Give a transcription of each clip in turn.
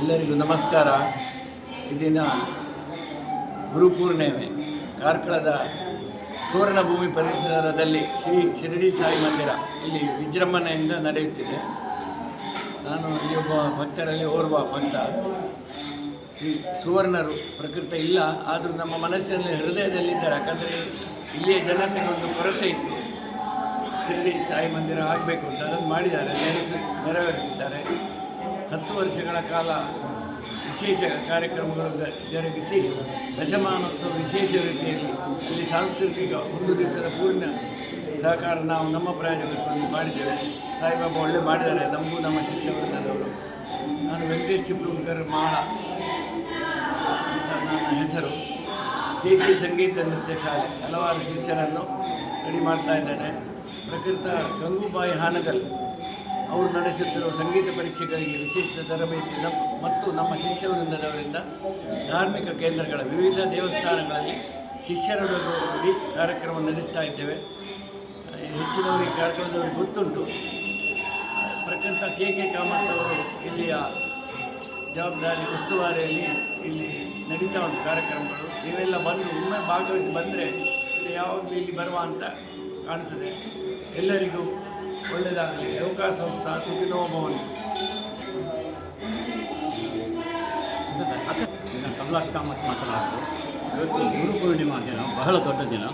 ಎಲ್ಲರಿಗೂ ನಮಸ್ಕಾರ. ಇದಿನ ದಿನ ಗುರುಪೂರ್ಣಿಮೆ ಕಾರ್ಕಳದ ಸುವರ್ಣಭೂಮಿ ಪರಿಸರದಲ್ಲಿ ಶ್ರೀ ಶಿರಡಿ ಸಾಯಿ ಮಂದಿರ ಇಲ್ಲಿ ವಿಜೃಂಭಣೆಯಿಂದ ನಡೆಯುತ್ತಿದೆ. ನಾನು ಈ ಒಬ್ಬ ಭಕ್ತರಲ್ಲಿ ಓರ್ವ ಭಕ್ತ. ಈ ಸುವರ್ಣರು ಪ್ರಕೃತಿ ಇಲ್ಲ, ಆದರೂ ನಮ್ಮ ಮನಸ್ಸಿನಲ್ಲಿ ಹೃದಯದಲ್ಲಿದ್ದಾರೆ. ಯಾಕಂದರೆ ಇಲ್ಲಿಯ ಜನತೆಗೆ ಒಂದು ಕೊರತೆ ಇತ್ತು. ಶಿರಡಿ ಸಾಯಿ ಮಂದಿರ ಆಗಬೇಕು ಅಂತ ಅದನ್ನು ಮಾಡಿದ್ದಾರೆ, ನೆರವೇರಿಸಿದ್ದಾರೆ. ಹತ್ತು ವರ್ಷಗಳ ಕಾಲ ವಿಶೇಷ ಕಾರ್ಯಕ್ರಮಗಳನ್ನು ಜರುಗಿಸಿ ದಶಮಾನೋತ್ಸವ ವಿಶೇಷ ರೀತಿಯಲ್ಲಿ ಇಲ್ಲಿ ಸಾಂಸ್ಕೃತಿಕ ಒಂದು ದಿವಸದ ಪೂರ್ಣ ಸಹಕಾರ ನಾವು ನಮ್ಮ ಪ್ರಯೋಜನಕ್ಕಾಗಿ ಮಾಡಿದ್ದೇವೆ. ಸಾಯಿಬಾಬಾ ಒಳ್ಳೆ ಮಾಡಿದ್ದಾರೆ. ನಮಗೂ ನಮ್ಮ ಶಿಷ್ಯವರ್ಗದವರು. ನಾನು ವೆಂಕಟೇಶ್ ಚಿಪ್ಲುಂಕರ್ ಮಾಳ ಅಂತ ನನ್ನ ಹೆಸರು. ಜೆ ಸಿ ಸಂಗೀತ ನೃತ್ಯ ಶಾಲೆ ಹಲವಾರು ಶಿಷ್ಯರನ್ನು ರೆಡಿ ಮಾಡ್ತಾ ಇದ್ದೇನೆ. ಪ್ರಕೃತ ಗಂಗೂಬಾಯಿ ಹಾನಗಲ್ ಅವರು ನಡೆಸುತ್ತಿರುವ ಸಂಗೀತ ಪರೀಕ್ಷೆಗಳಿಗೆ ವಿಶೇಷ ತರಬೇತಿ ಮತ್ತು ನಮ್ಮ ಶಿಷ್ಯವೃಂದದವರಿಂದ ಧಾರ್ಮಿಕ ಕೇಂದ್ರಗಳ ವಿವಿಧ ದೇವಸ್ಥಾನಗಳಲ್ಲಿ ಶಿಷ್ಯರೊಡಗೂಡಿ ಕಾರ್ಯಕ್ರಮ ನಡೆಸ್ತಾ ಇದ್ದೇವೆ. ಹೆಚ್ಚಿನವರಿಗೆ ಕಾರ್ಯಕ್ರಮದವರಿಗೆ ಗೊತ್ತುಂಟು. ಪ್ರಕೃತ ಕೆ ಕೆ ಕಾಮತ್ ಅವರು ಇಲ್ಲಿಯ ಜವಾಬ್ದಾರಿ ಉಸ್ತುವಾರಿಯಲ್ಲಿ ಇಲ್ಲಿ ನಡೀತಾ ಉಂಟು ಕಾರ್ಯಕ್ರಮಗಳು. ನೀವೆಲ್ಲ ಬಂದು ಒಮ್ಮೆ ಭಾಗವಹಿಸಿ ಬಂದರೆ ಯಾವಾಗಲೂ ಇಲ್ಲಿ ಬರುವ ಅಂತ ಕಾಣ್ತದೆ ಎಲ್ಲರಿಗೂ ಒಳ್ಳೆಯದಾಗಲಿ ಲೋಕ ಸಂಸ್ಥಾ ಸುಖಿನೋ ಭವನ ಕಮಲಾಶ್ ಕಾಮತ್ ಇವತ್ತು ಗುರು ಪೂರ್ಣಿಮಾ ದಿನ, ಬಹಳ ದೊಡ್ಡ ದಿನ.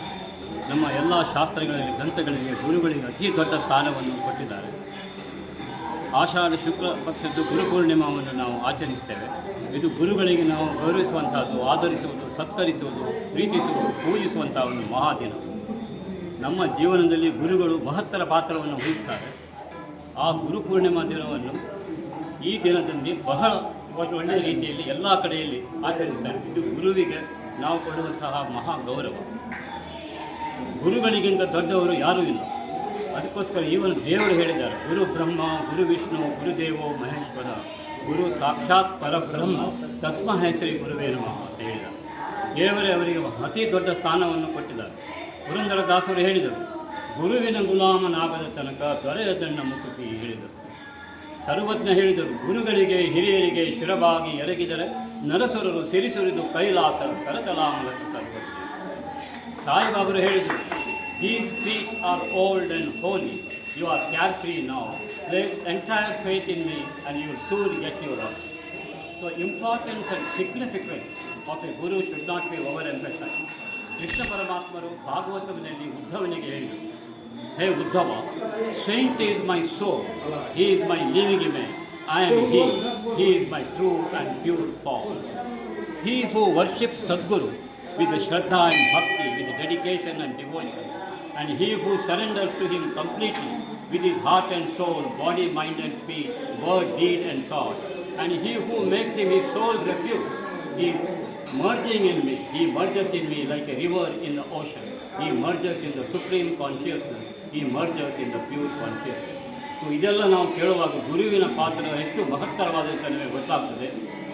ನಮ್ಮ ಎಲ್ಲ ಶಾಸ್ತ್ರಗಳಲ್ಲಿ ಗ್ರಂಥಗಳಿಗೆ ಗುರುಗಳಿಗೆ ಅತಿ ದೊಡ್ಡ ಸ್ಥಾನವನ್ನು ಕೊಟ್ಟಿದ್ದಾರೆ. ಆಷಾಢ ಶುಕ್ಲ ಪಕ್ಷದ್ದು ಗುರು ಪೂರ್ಣಿಮಾವನ್ನು ನಾವು ಆಚರಿಸ್ತೇವೆ. ಇದು ಗುರುಗಳಿಗೆ ನಾವು ಗೌರವಿಸುವಂಥದ್ದು, ಆಧರಿಸುವುದು, ಸತ್ಕರಿಸುವುದು, ಪ್ರೀತಿಸುವುದು, ಪೂಜಿಸುವಂಥ ಒಂದು ಮಹಾದಿನ ನಮ್ಮ ಜೀವನದಲ್ಲಿ ಗುರುಗಳು ಮಹತ್ತರ ಪಾತ್ರವನ್ನು ವಹಿಸ್ತಾರೆ. ಆ ಗುರು ಪೂರ್ಣಿಮಾ ದಿನವನ್ನು ಈ ದಿನದಲ್ಲಿ ಬಹಳ ಒಳ್ಳೆಯ ರೀತಿಯಲ್ಲಿ ಎಲ್ಲ ಕಡೆಯಲ್ಲಿ ಆಚರಿಸ್ತಾರೆ. ಇದು ಗುರುವಿಗೆ ನಾವು ಕೊಡುವಂತಹ ಮಹಾ ಗೌರವ. ಗುರುಗಳಿಗಿಂತ ದೊಡ್ಡವರು ಯಾರೂ ಇಲ್ಲ. ಅದಕ್ಕೋಸ್ಕರ ಇವನು ದೇವರು ಹೇಳಿದ್ದಾರೆ, ಗುರು ಬ್ರಹ್ಮ, ಗುರು ವಿಷ್ಣು ಗುರುದೇವೋ ಮಹೇಶ್ವರ, ಗುರು ಸಾಕ್ಷಾತ್ ಪರಬ್ರಹ್ಮ ತಸ್ಮ ಹೆಸರಿ ಗುರುವೇ ನಮಃ ಅಂತ ಹೇಳಿದ್ದಾರೆ. ದೇವರೇ ಅವರಿಗೆ ಅತಿ ದೊಡ್ಡ ಸ್ಥಾನವನ್ನು ಕೊಟ್ಟಿದ್ದಾರೆ. ಪುರಂದರ ದಾಸರು ಹೇಳಿದರು, ಗುರುವಿನ ಗುಲಾಮನಾಗದ ತನಕ ದೊರೆಯದಣ್ಣ ಮುಕುತಿ ಹೇಳಿದರು. ಸರ್ವಜ್ಞ ಹೇಳಿದರು, ಗುರುಗಳಿಗೆ, ಹಿರಿಯರಿಗೆ ಶಿರಬಾಗಿ ಎರಗಿದರೆ ನರಸುರರು ಸಿರಿಸುರಿದು ಕೈಲಾಸ ಕರತಲಾಮಲ ಸರ್ವಜ್ಞ ಸಾಯಿಬಾಬರು ಹೇಳಿದರು these three are old and holy you are carefree now place entire faith in me and your sure get your of so importance and significance of a guru should not be overemphasise Krishna ಪರಮಾತ್ಮರು ಭಾಗವತದಲ್ಲಿ ಉದ್ಧವನಿಗೆ ಹೇಳಿದರು ಹೇ Uddhava saint is my soul he is my living image I am he he is my true and pure fall He who worships Sadguru with the Shraddha and Bhakti, with dedication and devotion, and he who surrenders to him completely with his heart and soul, body, mind and speech, word, deed and thought, and he who makes him his sole refuge, he merging in me, he merges in me like a river in the ocean. He merges in the supreme consciousness, he merges in the pure consciousness. So ಇದೆಲ್ಲ ನಾವು ಕೇಳುವಾಗ ಗುರುವಿನ ಪಾತ್ರ ಎಷ್ಟು ಮಹತ್ತರವಾದಂತ ನಮಗೆ ಗೊತ್ತಾಗ್ತದೆ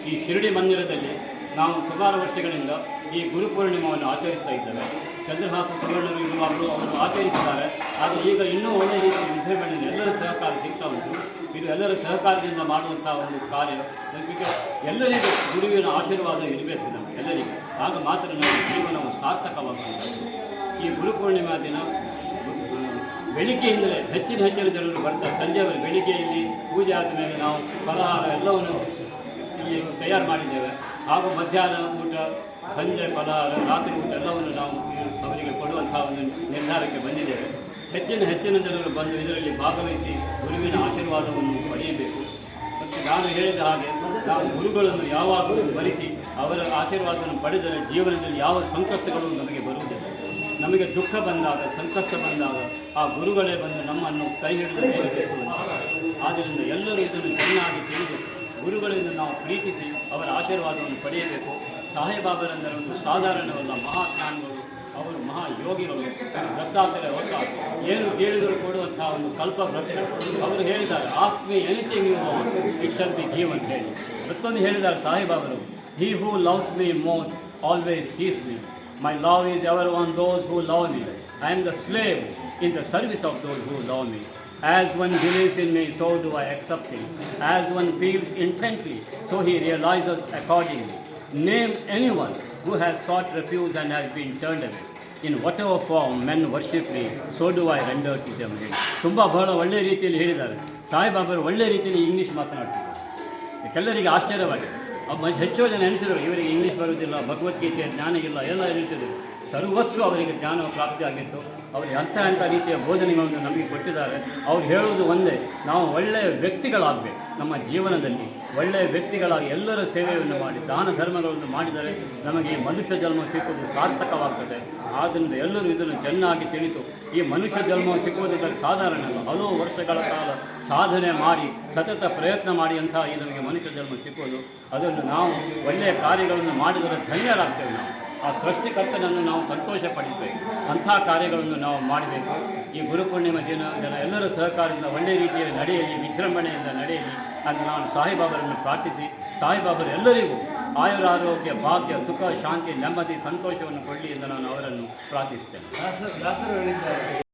ಈ ಶಿರಡಿ ಮಂದಿರದಲ್ಲಿ ನಾವು ಸುಮಾರು ವರ್ಷಗಳಿಂದ ಈ ಗುರು ಪೂರ್ಣಿಮಾವನ್ನು ಆಚರಿಸ್ತಾ ಇದ್ದೇವೆ ಚಂದ್ರಹಾಸ ಸುವರ್ಣರು ಇರುವಾಗಲೂ ಅವರು ಆಚರಿಸಿದ್ದಾರೆ ಆದರೆ ಈಗ ಇನ್ನೂ ಒಳ್ಳೆಯ ರೀತಿ ವಿದ್ಯಮಾನದಲ್ಲಿ ಎಲ್ಲರೂ ಸಹಕಾರ ಸಿಗ್ತಾ ಉಂಟು ಇದು ಎಲ್ಲರ ಸಹಕಾರದಿಂದ ಮಾಡುವಂಥ ಒಂದು ಕಾರ್ಯ. ಅದಕ್ಕೆ ಎಲ್ಲರಿಗೂ ಗುರುವಿನ ಆಶೀರ್ವಾದ ಇರಬೇಕು ನಮಗೆ, ಎಲ್ಲರಿಗೂ. ಆಗ ಮಾತ್ರ ನಮ್ಮ ಜೀವನವು ಸಾರ್ಥಕವಾಗುವಂಥದ್ದು ಈ ಗುರು ಪೂರ್ಣಿಮಾ ದಿನ, ಬೆಳಿಗ್ಗೆಯಿಂದಲೇ ಹೆಚ್ಚಿನ ಹೆಚ್ಚಿನ ಜನರು ಬರ್ತಾರೆ. ಸಂಜೆವರೆಗೆ ಬೆಳಿಗ್ಗೆಯಲ್ಲಿ ಪೂಜೆ ಆದಮೇಲೆ ನಾವು ಫಲಹಾರ ಎಲ್ಲವನ್ನು ಇಲ್ಲಿ ತಯಾರು ಮಾಡಿದ್ದೇವೆ. ಹಾಗೂ ಮಧ್ಯಾಹ್ನ ಊಟ, ಸಂಜೆ ಫಲಹಾರ, ರಾತ್ರಿ ಊಟ ಎಲ್ಲವನ್ನು ನಾವು ಅವರಿಗೆ ಕೊಡುವಂಥ ಒಂದು ನಿರ್ಧಾರಕ್ಕೆ ಬಂದಿದ್ದೇವೆ. ಹೆಚ್ಚಿನ ಹೆಚ್ಚಿನ ಜನರು ಬಂದು ಇದರಲ್ಲಿ ಭಾಗವಹಿಸಿ ಗುರುವಿನ ಆಶೀರ್ವಾದವನ್ನು ಪಡೆಯಬೇಕು. ಮತ್ತು ನಾನು ಹೇಳಿದ ಹಾಗೆ ನಾವು ಗುರುಗಳನ್ನು ಯಾವಾಗಲೂ ಸ್ಮರಿಸಿ ಅವರ ಆಶೀರ್ವಾದವನ್ನು ಪಡೆದರೆ ಜೀವನದಲ್ಲಿ ಯಾವ ಸಂಕಷ್ಟಗಳು ನಮಗೆ ಬರುವುದಿಲ್ಲ. ನಮಗೆ ದುಃಖ ಬಂದಾಗ, ಸಂಕಷ್ಟ ಬಂದಾಗ ಆ ಗುರುಗಳೇ ಬಂದು ನಮ್ಮನ್ನು ಕೈ ಹಿಡಿದು ಹೇಳಬೇಕು ಆದ್ದರಿಂದ ಎಲ್ಲರೂ ಇದನ್ನು ಚೆನ್ನಾಗಿ ತಿಳಿದು ಗುರುಗಳಿಂದ ನಾವು ಪ್ರೀತಿಸಿ ಅವರ ಆಶೀರ್ವಾದವನ್ನು ಪಡೆಯಬೇಕು. ಸಾಹೇಬಾಬರೆಂದರೆ ಒಂದು ಸಾಧಾರಣವಲ್ಲ ಮಹಾಜ್ಞಾನಿಗಳು ಅವರು ಮಹಾಯೋಗಿಗಳು ದತ್ತಾತ್ರೇಯ ಹೊಸ ಏನು ಕೇಳಿದರೂ ಕೊಡುವಂತಹ ಒಂದು ಕಲ್ಪ ವೃಕ್ಷ ಅವರು ಹೇಳಿದ್ದಾರೆ ask me anything you it shall be give ಅಂತ ಹೇಳಿ ಮತ್ತೊಂದು ಹೇಳಿದ್ದಾರೆ ಸಾಹೇಬಾಬರು he who loves me most always sees me My love is ever on those who love me. I am the slave in the service of those who love me. As one believes in me, so do I accept him. As one feels intently, so he realizes accordingly. Name anyone who has sought refuge and has been turned away. In whatever form men worship me, so do I render to them ಹೇಳಿ ತುಂಬ ಬಹಳ ಒಳ್ಳೆಯ ರೀತಿಯಲ್ಲಿ ಹೇಳಿದ್ದಾರೆ. ಸಾಯಿಬಾಬರು ಒಳ್ಳೆಯ ರೀತಿಯಲ್ಲಿ English ಮಾತನಾಡ್ತಿದ್ದಾರೆ. ಎಲ್ಲರಿಗೆ ಆಶ್ಚರ್ಯವಾಗಿದೆ. ಹೆಚ್ಚು ಜನ ಎನಿಸಿದರು ಇವರಿಗೆ ಇಂಗ್ಲೀಷ್ ಬರುವುದಿಲ್ಲ ಭಗವದ್ಗೀತೆಯ ಜ್ಞಾನ ಇಲ್ಲ ಎಲ್ಲ ಇರುತ್ತದೆ. ಸರ್ವಸ್ವ ಅವರಿಗೆ ಜ್ಞಾನ ಪ್ರಾಪ್ತಿಯಾಗಿತ್ತು ಅವರಿಗೆ ಅಂಥ ಅಂಥ ರೀತಿಯ ಬೋಧನೆಗಳನ್ನು ನಮಗೆ ಕೊಟ್ಟಿದ್ದಾರೆ. ಅವ್ರು ಹೇಳುವುದು ಒಂದೇ ನಾವು ಒಳ್ಳೆಯ ವ್ಯಕ್ತಿಗಳಾಗಬೇಕು. ನಮ್ಮ ಜೀವನದಲ್ಲಿ ಒಳ್ಳೆಯ ವ್ಯಕ್ತಿಗಳಾಗಿ ಎಲ್ಲರ ಸೇವೆಯನ್ನು ಮಾಡಿ, ದಾನ ಧರ್ಮಗಳನ್ನು ಮಾಡಿದರೆ ನಮಗೆ ಈ ಮನುಷ್ಯ ಜನ್ಮ ಸಿಕ್ಕುವುದು ಸಾರ್ಥಕವಾಗ್ತದೆ. ಆದ್ದರಿಂದ ಎಲ್ಲರೂ ಇದನ್ನು ಚೆನ್ನಾಗಿ ತಿಳಿತು ಈ ಮನುಷ್ಯ ಜನ್ಮ ಸಿಕ್ಕುವುದು ಸಾಧಾರಣ ಹಲವು ವರ್ಷಗಳ ಕಾಲ ಸಾಧನೆ ಮಾಡಿ, ಸತತ ಪ್ರಯತ್ನ ಮಾಡಿ ಅಂತ ಈ ನಮಗೆ ಮನುಷ್ಯ ಜನ್ಮ ಸಿಕ್ಕುವುದು, ಅದನ್ನು ನಾವು ಒಳ್ಳೆಯ ಕಾರ್ಯಗಳನ್ನು ಮಾಡಿದರೆ ಧನ್ಯರಾಗ್ತೇವೆ ನಾವು. ಆ ಸೃಷ್ಟಿಕರ್ತನನ್ನು ನಾವು ಸಂತೋಷ ಪಡಿಸಬೇಕು ಅಂಥ ಕಾರ್ಯಗಳನ್ನು ನಾವು ಮಾಡಬೇಕು. ಈ ಗುರುಪೂರ್ಣಿಮೆ ದಿನ ಎಲ್ಲರ ಸಹಕಾರದಿಂದ ಒಳ್ಳೆಯ ರೀತಿಯಲ್ಲಿ ನಡೆಯಲಿ, ವಿಜೃಂಭಣೆಯಿಂದ ನಡೆಯಲಿ ಅಂತ ನಾನು ಸಾಯಿಬಾಬರನ್ನು ಪ್ರಾರ್ಥಿಸಿ, ಸಾಯಿಬಾಬರು ಎಲ್ಲರಿಗೂ ಆಯುರ ಆರೋಗ್ಯ ಭಾಗ್ಯ, ಸುಖ, ಶಾಂತಿ, ನೆಮ್ಮದಿ, ಸಂತೋಷವನ್ನು ಕೊಡಲಿ ಎಂದು ನಾನು ಅವರನ್ನು ಪ್ರಾರ್ಥಿಸ್ತೇನೆ